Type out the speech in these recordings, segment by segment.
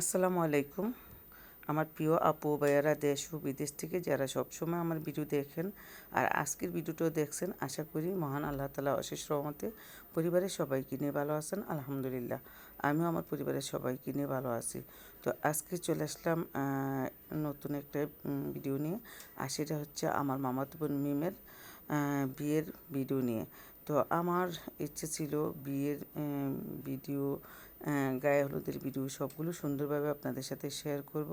আসসালামু আলাইকুম। আমার প্রিয় আপু, ভাইয়ারা দেশ ও বিদেশ থেকে যারা সবসময় আমার ভিডিও দেখেন আর আজকের ভিডিওটাও দেখছেন, আশা করি মহান আল্লাহ তালা অশেষ রহমতে পরিবারের সবাইকে নিয়ে ভালো আছেন, আলহামদুলিল্লাহ। আমিও আমার পরিবারের সবাইকে নিয়ে ভালো আছি। তো আজকে চলে আসলাম নতুন একটা ভিডিও নিয়ে, আর সেটা হচ্ছে আমার মামাতো বোন মিমের বিয়ের ভিডিও নিয়ে। তো আমার ইচ্ছে ছিল বিয়ের ভিডিও গায়ে হলুদের ভিডিও সবগুলো সুন্দরভাবে আপনাদের সাথে শেয়ার করব।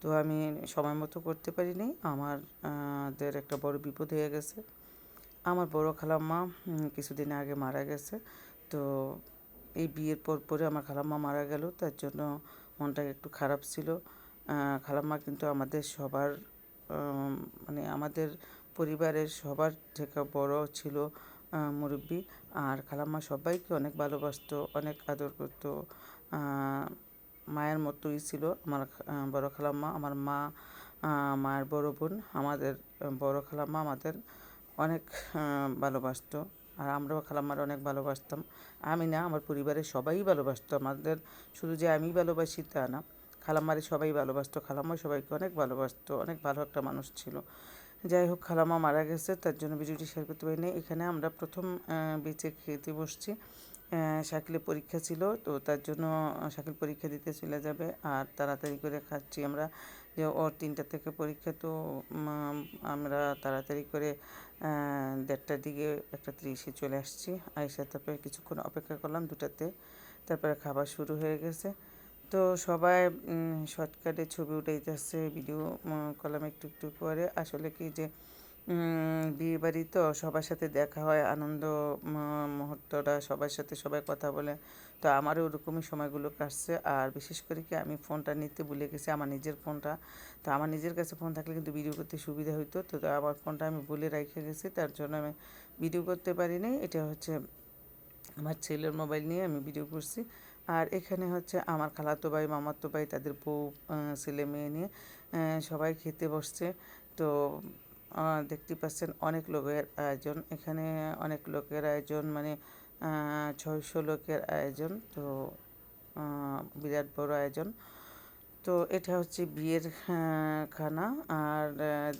তো আমি সময় মতো করতে পারিনি। আমার দের একটা বড় বিপদ হয়ে গেছে। আমার বড় খালাম্মা কিছুদিন আগে মারা গেছে। তো এই বিয়ের পর পরে আমার খালাম্মা মারা গেল। তার জন্য মনটা একটু খারাপ ছিল। খালাম্মা কিন্তু আমাদের সবার মানে আমাদের পরিবারের সবার থেকে বড় ছিল। মুরব্বি। আর খালাম্মা সবাইকে অনেক ভালোবাসতো, অনেক আদর করতো। মায়ের মতোই ছিল আমার বড় খালাম্মা, আমার মা মায়ের বড় বোন। আমাদের বড় খালাম্মা আমাদের অনেক ভালোবাসতো। আর আমরাও খালাম্মার অনেক ভালোবাসতাম। আমি না, আমার পরিবারের সবাই ভালোবাসত। আমাদের শুধু যে আমি ভালোবাসি তা না খালাম্মারে সবাই ভালোবাসতো। খালাম্মা সবাইকে অনেক ভালোবাসতো, অনেক ভালো একটা মানুষ ছিল। যাই হোক খালাম্মা মারা গেছে, তার জন্য ভিডিওটি শেয়ার করতে পারিনি। এখানে আমরা প্রথম বেঁচে খেতে বসছি। শাকিলের পরীক্ষা ছিল, তো তার জন্য শাকিল পরীক্ষা দিতে চলে যাবে। আর তাড়াতাড়ি করে খাচ্ছি আমরা। যে ওর তিনটা থেকে পরীক্ষা, তো আমরা তাড়াতাড়ি করে দেড়টার দিকে একটা ত্রিশে চলে আসছি। আইসা তারপরে কিছুক্ষণ অপেক্ষা করলাম দুটাতে। তারপরে খাবার শুরু হয়ে গেছে। তো সবাই শর্টকাটে ছবি উঠে উঠাইতেছে ভিডিও কলাম একটু একটু করে। আসলে কি যে বিয়ে বাড়ি তো সবার সাথে দেখা হয়, আনন্দ মুহূর্তটা সবার সাথে সবাই কথা বলে। তো আমারও ওরকমই সময়গুলো কাটছে। আর বিশেষ করে কি আমি ফোনটা নিতে ভুলে গেছি, আমার নিজের ফোনটা। তো আমার নিজের কাছে ফোন থাকলে কিন্তু ভিডিও করতে সুবিধা হইতো। তো তো আমার ফোনটা আমি ভুলে রেখে গেছি, তার জন্য আমি ভিডিও করতে পারিনি। এটা হচ্ছে আমার ছেলের মোবাইল নিয়ে আমি ভিডিও করছি। আর এখানে হচ্ছে আমার খালাতো ভাই, মামাতো ভাই, তাদের বউ ছেলে মেয়ে নিয়ে সবাই খেতে বসছে। তো দেখতে পাচ্ছেন অনেক লোকের আয়োজন। এখানে অনেক লোকের আয়োজন মানে ছয়শো লোকের আয়োজন। তো বিরাট বড় আয়োজন। তো, এটা হচ্ছে বিয়ের খানা। আর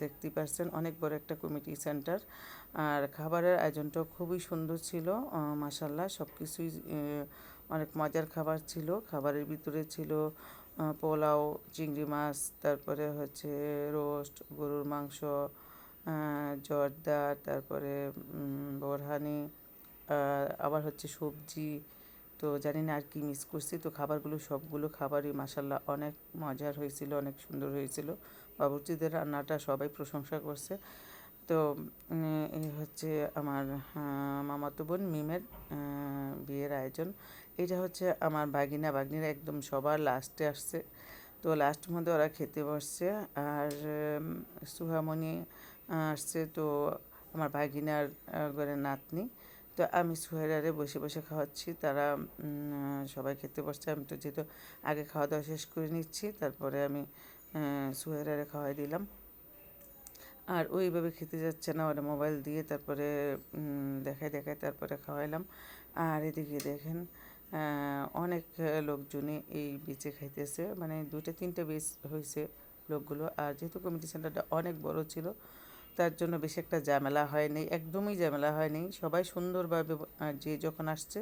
দেখতে পাচ্ছেন অনেক বড় একটা কমিটি সেন্টার। আর খাবারের আয়োজনটাও খুবই সুন্দর ছিল। মাসাল্লাহ সব কিছুই অনেক মজার খাবার ছিল। খাবারের ভিতরে ছিল পোলাও, চিংড়ি মাছ, তারপরে হচ্ছে রোস্ট, গরুর মাংস জর্দা, তারপরে বোরহানি আবার হচ্ছে সবজি। তো জানি না আর কি মিস করছি। তো খাবারগুলো সবগুলো খাবারই মাসাল্লাহ অনেক মজার হয়েছিল, অনেক সুন্দর হয়েছিল। বাবুর্চিদের রান্নাটা সবাই প্রশংসা করছে। তো এই হচ্ছে আমার মামাতো বোন মিমের বিয়ের আয়োজন। এটা হচ্ছে আমার বাগিনা। বাগনিরা একদম সবার লাস্টে আসছে। তো লাস্টের মধ্যে ওরা খেতে বসছে আর সুহামণি আসছে। তো আমার ভাগিনার ঘরে নাতনি। তো আমি সুহেরারে বসে বসে খাওয়াচ্ছি। তারা সবাই খেতে বসছে। আমি তো যেহেতু আগে খাওয়া দাওয়া শেষ করে নিচ্ছি, তারপরে আমি সুহেরারে খাওয়াই দিলাম। আর ওইভাবে খেতে যাচ্ছে না। ওরা মোবাইল দিয়ে তারপরে দেখায় দেখায় তারপরে খাওয়াইলাম। আর এদিকে দেখেন অনেক লোকজনে এই বিচে খাইতেছে। মানে দুইটা, তিনটা বিচ হয়েছে লোকগুলো। আর যেহেতু কমিটি সেন্টারটা অনেক বড় ছিল, তার জন্য বেশি একটা ঝামেলা হয়নি, একদমই ঝামেলা হয়নি। সবাই সুন্দরভাবে যে যখন আসছে,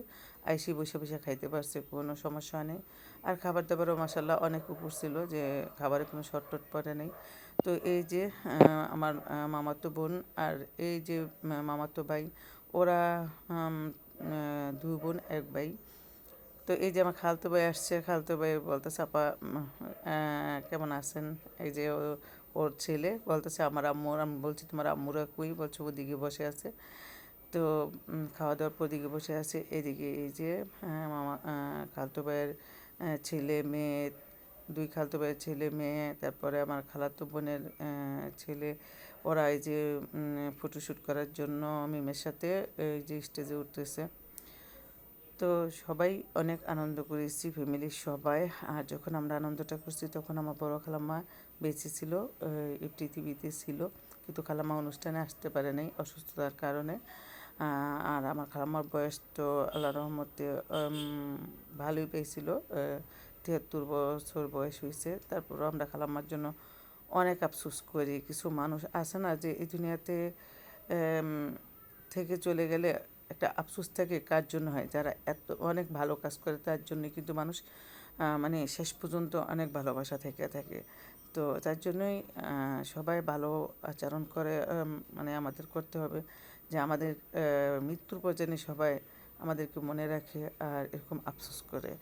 আইসি বসে বসে খাইতে পারছে, কোনো সমস্যা নেই। আর খাবার দাবারও মাসাল্লাহ অনেক উপর ছিল যে খাবারে কোনো শর্টট পড়ে নেই। তো এই যে আমার মামাতো বোন আর এই যে মামাতো ভাই, ওরা দুই বোন, এক ভাই তো এই যে আমার খালতো ভাই আসছে, খালতো ভাই বলতেছে, আপা কেমন আছেন? এই যে ওর ছেলে বলতেছে, আমার আম্মুর আমি বলছি, তোমার আম্মুরা কুই? বলছে ওদিকে বসে আছে। তো খাওয়া দাওয়ার পর দিকে বসে আছে। এদিকে এই যে মামা খালতো ভাইয়ের ছেলে, মেয়ে, দুই খালতো ভাইয়ের ছেলে, মেয়ে, তারপরে আমার খালাতো বোনের ছেলে। ওরা এই যে ফটোশ্যুট করার জন্য মিমের সাথে, এই যে স্টেজে উঠতেছে। তো সবাই অনেক আনন্দ করেছি ফ্যামিলির সবাই। আর যখন আমরা আনন্দটা করছি, তখন আমার বড় খালাম্মা বেঁচে ছিল এই পৃথিবীতে ছিল। কিন্তু খালাম্মা অনুষ্ঠানে আসতে পারে নাই অসুস্থতার কারণে। আর আমার খালাম্মার বয়স তো আল্লাহ রহমতে ভালোই পেয়েছিল। তিয়াত্তর বছর বয়স হয়েছে। তারপরও আমরা খালাম্মার জন্য অনেক আফসোস করি। কিছু মানুষ আছে না যে, এই দুনিয়াতে থেকে চলে গেলে একটা আফসোস থাকে কার জন্য হয়। যারা এত অনেক ভালো কাজ করে তার জন্য কিন্তু মানুষ মানে শেষ পর্যন্ত অনেক ভালোবাসা থেকে থাকে। তো তার জন্যই সবাই ভালো আচরণ করে মানে আমাদের করতে হবে যে আমাদের মৃত্যুর পর যেন সবাই আমাদেরকে মনে রাখে আর এরকম আফসোস করে।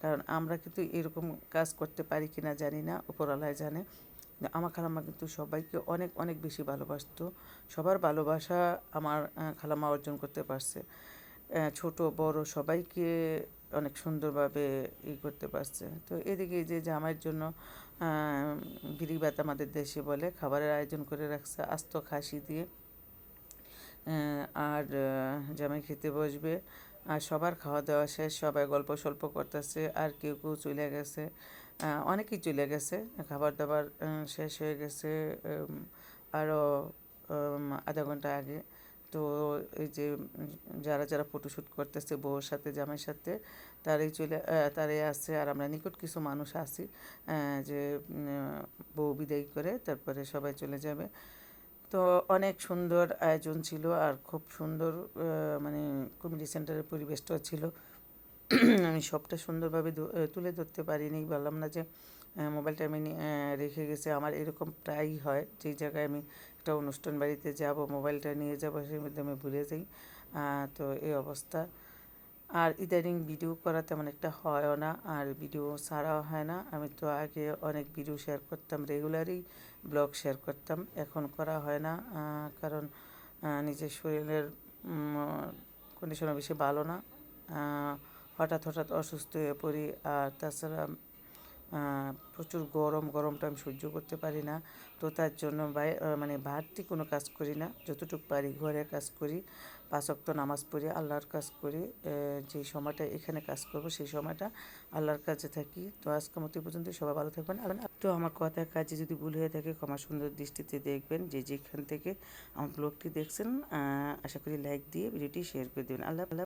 কারণ আমরা কিন্তু এরকম কাজ করতে পারি কিনা জানি না, উপরওয়ালায় জানে। আমার খালাম্মা কিন্তু সবাইকে অনেক অনেক বেশি ভালোবাসতো। সবার ভালোবাসা আমার খালাম্মা অর্জন করতে পারছে। ছোট, বড় সবাইকে অনেক সুন্দরভাবে ই করতে পারছে। তো এদিকে যে জামাইয়ের জন্য গিরিবাত আমাদের দেশে বলে, খাবারের আয়োজন করে রাখছে, আস্ত খাসি দিয়ে। আর জামাই খেতে বসবে। আর সবার খাওয়া দাওয়া শেষ, সবাই গল্প সল্প করতেছে, আর কেউ কেউ চলে গেছে। অনেকেই চলে গেছে খাবার দাবার শেষ হয়ে গেছে আরও আধা ঘণ্টা আগে। তো এই যে যারা যারা ফটোশ্যুট করতেছে বউর সাথে জামাইয়ের সাথে তারাই চলে তারাই আছে। আর আমরা নিকট কিছু মানুষ আহ, যে বউ বিদায় করে তারপরে সবাই চলে যাবে। তো অনেক সুন্দর আয়োজন ছিল আর খুব সুন্দর মানে কমিউনিটি সেন্টারের পরিবেশটাও ছিল। আমি সবটা সুন্দরভাবে তুলে ধরতে পারিনি। বললাম না যে মোবাইলটা আমি রেখে গেছে। আমার এরকম প্রায়ই হয় যেই জায়গায় আমি একটা অনুষ্ঠান বাড়িতে যাব, মোবাইলটা নিয়ে যাব, সেই মধ্যে আমি ভুলে যাই। তো এই অবস্থা। আর ইদানিং ভিডিও করা তেমন একটা হয়ও না, আর ভিডিও ছাড়াও হয় না। আমি তো আগে অনেক ভিডিও শেয়ার করতাম, রেগুলারই ব্লগ শেয়ার করতাম। এখন করা হয় না কারণ নিজের শরীরের কন্ডিশনও বেশি ভালো না। হঠাৎ হঠাৎ অসুস্থ হয়ে পড়ি। আর তাছাড়া প্রচুর গরম গরমটা আমি সহ্য করতে পারি না। তো তার জন্য মানে বাড়তি কোনো কাজ করি না। যতটুকু পারি ঘরে কাজ করি, পাঁচ ওয়াক্ত নামাজ পড়ি, আল্লাহর কাজ করি যে সময়টা এখানে কাজ করব সেই সময়টা আল্লাহর কাছে থাকি। তো আজকের মতো পর্যন্ত সবাই ভালো থাকবেন। আর তো আমার কথার কাজে যদি ভুল হয়ে থাকে ক্ষমা সুন্দর দৃষ্টিতে দেখবেন। যে যেখান থেকে আমার ব্লগটি দেখছেন আশা করি লাইক দিয়ে ভিডিওটি শেয়ার করে দেবেন। আল্লাহ